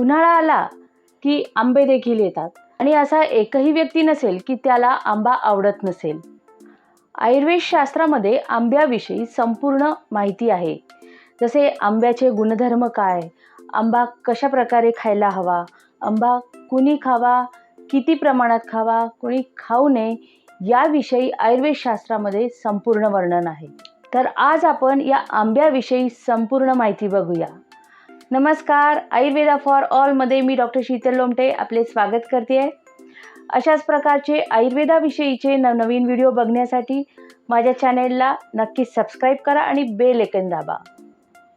उन्हाळा आला की आंबे देखील येतात. आणि असा एकही व्यक्ती नसेल की त्याला आंबा आवडत नसेल. आयुर्वेद शास्त्रामध्ये आंब्याविषयी संपूर्ण माहिती आहे. जसे आंब्याचे गुणधर्म काय? आंबा कशा प्रकारे खायला हवा? आंबा कुणी खावा? किती प्रमाणात खावा? कुणी खाऊ नये? याविषयी आयुर्वेद शास्त्रामध्ये संपूर्ण वर्णन आहे. तर आज आपण या आंब्याविषयी संपूर्ण माहिती बघूया. नमस्कार आयुर्वेदा फॉर ऑलमध्ये मी डॉक्टर शीतल लोमटे आपले स्वागत करते. आहे अशाच प्रकारचे आयुर्वेदाविषयीचे नवनवीन व्हिडिओ बघण्यासाठी माझ्या चॅनेलला नक्कीच सबस्क्राईब करा आणि बेल एकन दाबा.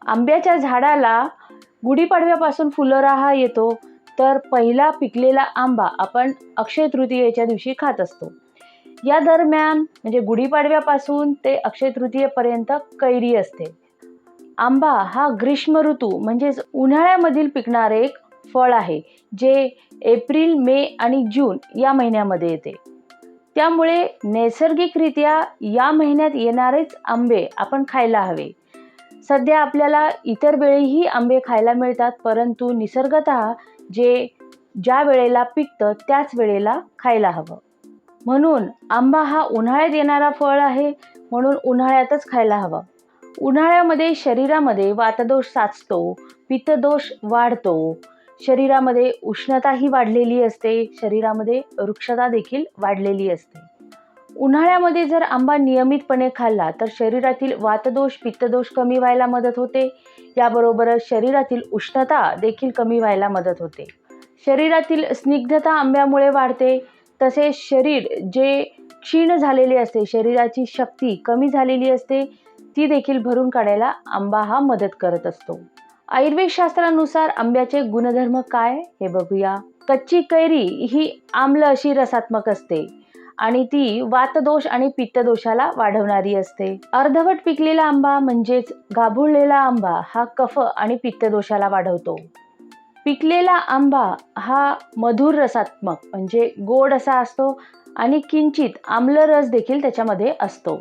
आंब्याच्या झाडाला गुढीपाडव्यापासून फुलोरा येतो तर पहिला पिकलेला आंबा आपण अक्षय तृतीयेच्या दिवशी खात असतो. या दरम्यान म्हणजे गुढीपाडव्यापासून ते अक्षय तृतीयेपर्यंत कैरी असते. आंबा हा ग्रीष्म ऋतू म्हणजेच उन्हाळ्यामधील पिकणारे एक फळ आहे जे एप्रिल मे आणि जून या महिन्यामध्ये येते. त्यामुळे नैसर्गिकरित्या या महिन्यात येणारेच आंबे आपण खायला हवे. सध्या आपल्याला इतर वेळीही आंबे खायला मिळतात परंतु निसर्गत जे ज्या वेळेला पिकतं त्याच वेळेला खायला हवं. म्हणून आंबा हा उन्हाळ्यात येणारा फळ आहे म्हणून उन्हाळ्यातच खायला हवा. उन्हाळ्यामध्ये शरीरामध्ये वातदोष साचतो पित्तदोष वाढतो. शरीरामध्ये उष्णताही वाढलेली असते शरीरामध्ये वृक्षता देखील वाढलेली असते. उन्हाळ्यामध्ये जर आंबा नियमितपणे खाल्ला तर शरीरातील वातदोष पित्तदोष कमी व्हायला मदत होते. याबरोबरच शरीरातील उष्णता देखील कमी व्हायला मदत होते. शरीरातील स्निग्धता आंब्यामुळे वाढते. तसेच शरीर जे क्षीण झालेले असते शरीराची शक्ती कमी झालेली असते. ती देखील भरून काढायला आंबा हा मदत करत असतो. आयुर्वेद शास्त्रानुसार आंब्याचे गुणधर्म काय हे बघूया. कच्ची कैरी ही आम्ल अशी रसात्मक असते आणि ती वातदोष आणि पित्तदोषाला वाढवणारी असते. अर्धवट पिकलेला आंबा म्हणजेच गाभुळलेला आंबा हा कफ आणि पित्तदोषाला वाढवतो. पिकलेला आंबा हा मधुर रसात्मक म्हणजे गोड असा असतो आणि किंचित आम्ल रस देखील त्याच्यामध्ये असतो.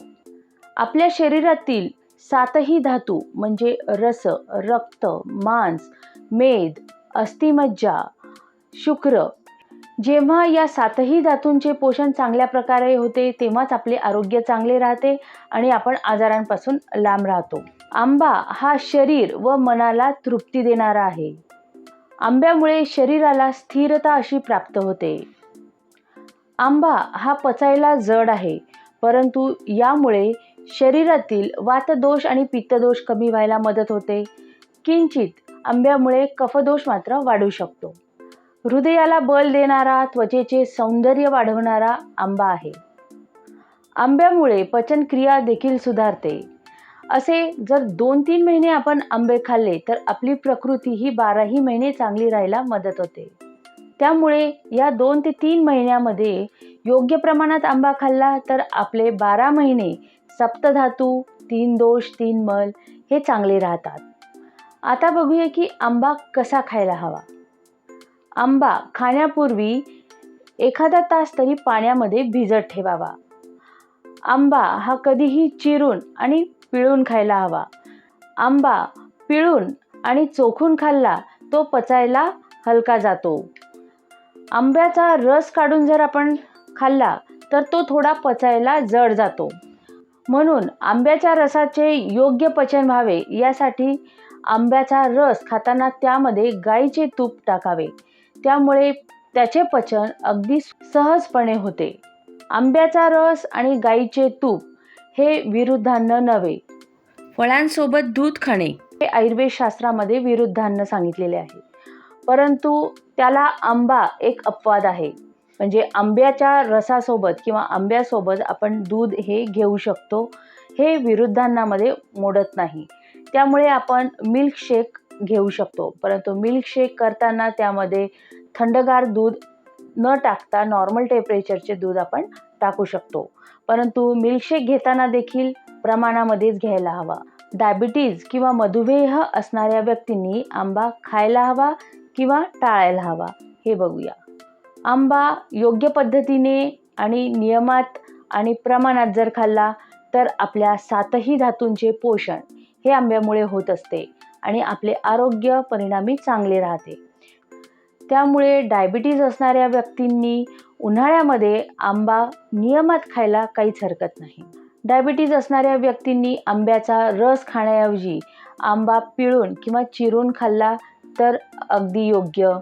आपल्या शरीरातील सातही धातू म्हणजे रस रक्त मांस मेद अस्थिमज्जा शुक्र जेव्हा या सातही धातूंचे पोषण चांगल्या प्रकारे होते तेव्हाच आपले आरोग्य चांगले राहते आणि आपण आजारांपासून लांब राहतो. आंबा हा शरीर व मनाला तृप्ती देणारा आहे. आंब्यामुळे शरीराला स्थिरता अशी प्राप्त होते. आंबा हा पचायला जड आहे परंतु यामुळे शरीरातील वातदोष आणि पित्तदोष कमी व्हायला मदत होते. किंचित आंब्यामुळे कफदोष मात्र वाढू शकतो. हृदयाला बल देणारा त्वचेचे सौंदर्य वाढवणारा आंबा आहे. आंब्यामुळे पचनक्रिया देखील सुधारते. असे जर दोन तीन महिने आपण आंबे खाल्ले तर आपली प्रकृती ही बाराही महिने चांगली राहायला मदत होते. त्यामुळे या दोन ते तीन महिन्यामध्ये योग्य प्रमाणात आंबा खाल्ला तर आपले बारा महिने सप्तधातू तीन दोष तीन मल हे चांगले राहतात. आता बघूया की आंबा कसा खायला हवा. आंबा खाण्यापूर्वी एखादा तास तरी पाण्यामध्ये भिजत ठेवावा. आंबा हा कधीही चिरून आणि पिळून खायला हवा. आंबा पिळून आणि चोखून खाल्ला तो पचायला हलका जातो. आंब्याचा रस काढून जर आपण खाल्ला तर तो थोडा पचायला जड जातो. म्हणून आंब्याच्या रसाचे योग्य पचन व्हावे यासाठी आंब्याचा रस खाताना त्यामध्ये गाईचे तूप टाकावे. त्यामुळे त्याचे पचन अगदी सहजपणे होते. आंब्याचा रस आणि गाईचे तूप हे विरुद्धान्न नव्हे. फळांसोबत दूध खाणे हे आयुर्वेद शास्त्रामध्ये विरुद्धान्न सांगितलेले आहे. परंतु त्याला आंबा एक अपवाद आहे. म्हणजे आंब्याच्या रसासोबत किंवा आंब्यासोबत आपण दूध हे घेऊ शकतो हे विरुद्धांनामध्ये मोडत नाही. त्यामुळे आपण मिल्कशेक घेऊ शकतो. परंतु मिल्कशेक करताना त्यामध्ये थंडगार दूध न टाकता नॉर्मल टेम्परेचरचे दूध आपण टाकू शकतो. परंतु मिल्कशेक घेताना देखील प्रमाणामध्येच घ्यायला हवा. डायबिटीज किंवा मधुमेह असणाऱ्या व्यक्तींनी आंबा खायला हवा किंवा टाळायला हवा हे बघूया. आंबा योग्य पद्धतीने आणि नियमात आणि प्रमाणात जर खाल्ला तर आपल्या सातही धातूंचे पोषण हे आंब्यामुळे होत असते आणि आपले आरोग्य परिणामी चांगले राहते. त्यामुळे डायबिटीज असणाऱ्या व्यक्तींनी उन्हाळ्यामध्ये आंबा नियमात खायला काहीच हरकत नाही. डायबिटीज असणाऱ्या व्यक्तींनी आंब्याचा रस खाण्याऐवजी आंबा पिळून किंवा चिरून खाल्ला तर अगदी योग्य.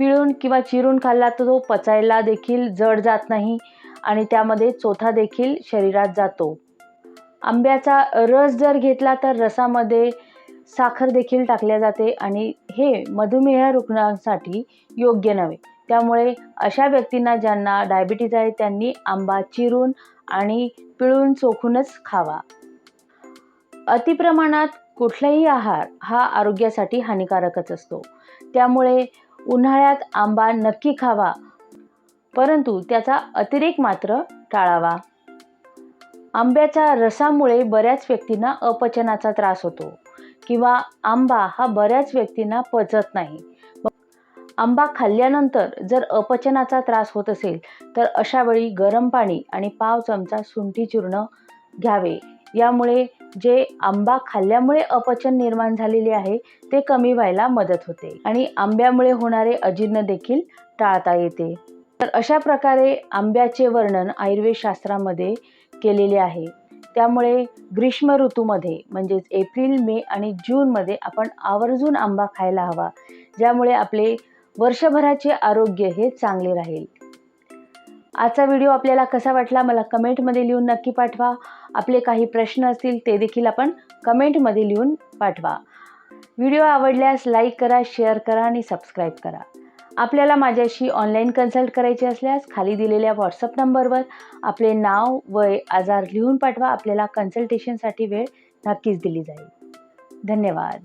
पिळून किंवा चिरून खाल्ला तर तो पचायला देखील जड जात नाही आणि त्यामध्ये चोथा देखील शरीरात जातो. आंब्याचा रस जर घेतला तर रसामध्ये साखर देखील टाकल्या जाते आणि हे मधुमेह रुग्णांसाठी योग्य नव्हे. त्यामुळे अशा व्यक्तींना ज्यांना डायबिटीज आहे त्यांनी आंबा चिरून आणि पिळून चोखूनच खावा. अतिप्रमाणात कुठलाही आहार हा आरोग्यासाठी हानिकारकच असतो. त्यामुळे उन्हाळ्यात आंबा नक्की खावा. परंतु त्याचा अतिरेक मात्र टाळावा. आंब्याच्या रसामुळे बऱ्याच व्यक्तींना अपचनाचा त्रास होतो किंवा आंबा हा बऱ्याच व्यक्तींना पचत नाही. आंबा खाल्ल्यानंतर जर अपचनाचा त्रास होत असेल तर अशावेळी गरम पाणी आणि पाव चमचा सुंठी चूर्ण घ्यावे. यामुळे जे आंबा खाल्ल्यामुळे अपचन निर्माण झालेले आहे ते कमी व्हायला मदत होते आणि आंब्यामुळे होणारे अजीर्ण देखील टाळता येते. तर अशा प्रकारे आंब्याचे वर्णन आयुर्वेद शास्त्रामध्ये केलेले आहे. त्यामुळे ग्रीष्म ऋतूमध्ये म्हणजेच एप्रिल मे आणि जूनमध्ये आपण आवर्जून आंबा खायला हवा ज्यामुळे आपले वर्षभराचे आरोग्य हे चांगले राहील. आजचा व्हिडिओ आपल्याला कसा वाटला मला कमेंटमध्ये लिहून नक्की पाठवा. आपले काही प्रश्न असतील ते देखील आपण कमेंटमध्ये लिहून पाठवा. व्हिडिओ आवडल्यास लाईक करा शेअर करा आणि सबस्क्राईब करा. आपल्याला माझ्याशी ऑनलाईन कन्सल्ट करायचे असल्यास खाली दिलेल्या व्हॉट्सअप नंबरवर आपले नाव वय आजार लिहून पाठवा. आपल्याला कन्सल्टेशनसाठी वेळ नक्कीच दिली जाईल. धन्यवाद.